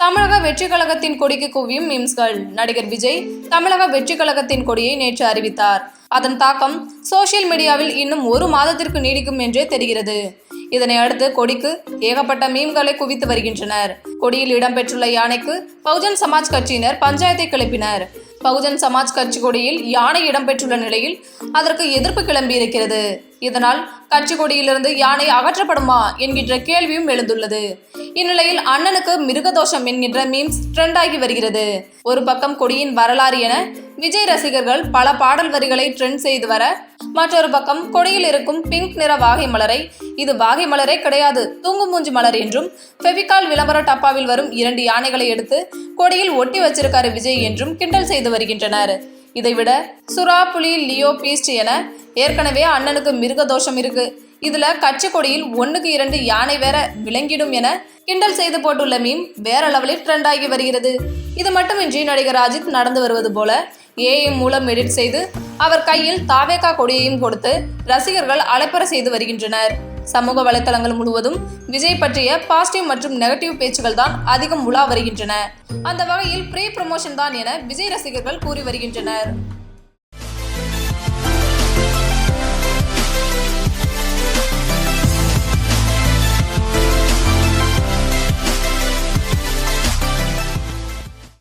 தமிழக வெற்றி கழகத்தின் கொடிக்கு குவியும் மீம்ஸ்கள். நடிகர் விஜய் தமிழக வெற்றி கழகத்தின் கொடியை நேற்று அறிவித்தார். அதன் தாக்கம் சோஷியல் மீடியாவில் இன்னும் ஒரு மாதத்திற்கு நீடிக்கும் என்றே தெரிகிறது. இதனை அடுத்து கொடிக்கு ஏகப்பட்ட மீம்களை குவித்து வருகின்றனர். கொடியில் இடம்பெற்றுள்ள யானைக்கு பகுஜன் சமாஜ் கட்சியினர் பஞ்சாயத்தை கிளப்பினர். பகுஜன் சமாஜ் கட்சி கொடியில் யானை இடம்பெற்றுள்ள நிலையில் அதற்கு எதிர்ப்பு கிளம்பியிருக்கிறது. இதனால் கட்சி கொடியிலிருந்து யானை அகற்றப்படுமா என்கின்ற கேள்வியும் எழுந்துள்ளது. இந்நிலையில் அண்ணனுக்கு மிருகதோஷம் என்கின்ற மீம்ஸ் ட்ரெண்ட் ஆகி வருகிறது. ஒரு பக்கம் கொடியின் வரலாறு என விஜய் ரசிகர்கள் பல பாடல் வரிகளை ட்ரெண்ட் செய்து வர மற்றொரு பக்கம் கொடியில் இருக்கும் பிங்க் நிற வாகை மலரை இது வாகை மலரே கிடையாது தூங்கு மூஞ்சி மலர் என்றும் ஃபெவிகால் விளம்பர டப்பாவில் வரும் இரண்டு யானைகளை எடுத்து கொடியில் ஒட்டி வச்சிருக்காரு விஜய் என்றும் கிண்டல் செய்து வருகின்றனர். இதைவிட சுறா புலி லியோ பீஸ்ட் என ஏற்கனவே அண்ணனுக்கு மிருக தோஷம் இருக்கு. இதுல கட்சி கொடியில் ஒன்னுக்கு இரண்டு யானை வேற விளங்கிடும் என கிண்டல் செய்து போட்டுள்ள மீம் வேற லெவலில் ட்ரெண்ட் ஆகி வருகிறது. இது மட்டுமின்றி நடிகர் அஜித் நடந்து வருவது போல ஏஐ மூலம் எடிட் செய்து அவர் கையில் தாவேகா கொடியையும் கொடுத்து ரசிகர்கள் அலைப்பற செய்து வருகின்றனர். சமூக வலைத்தளங்கள் முழுவதும் விஜய் பற்றிய பாசிட்டிவ் மற்றும் நெகட்டிவ் பேச்சுகள் தான் அதிகம் உலா வருகின்றன. அந்த வகையில் ப்ரீ ப்ரமோஷன் தான் என விஜய் ரசிகர்கள் கூறி வருகின்றனர்.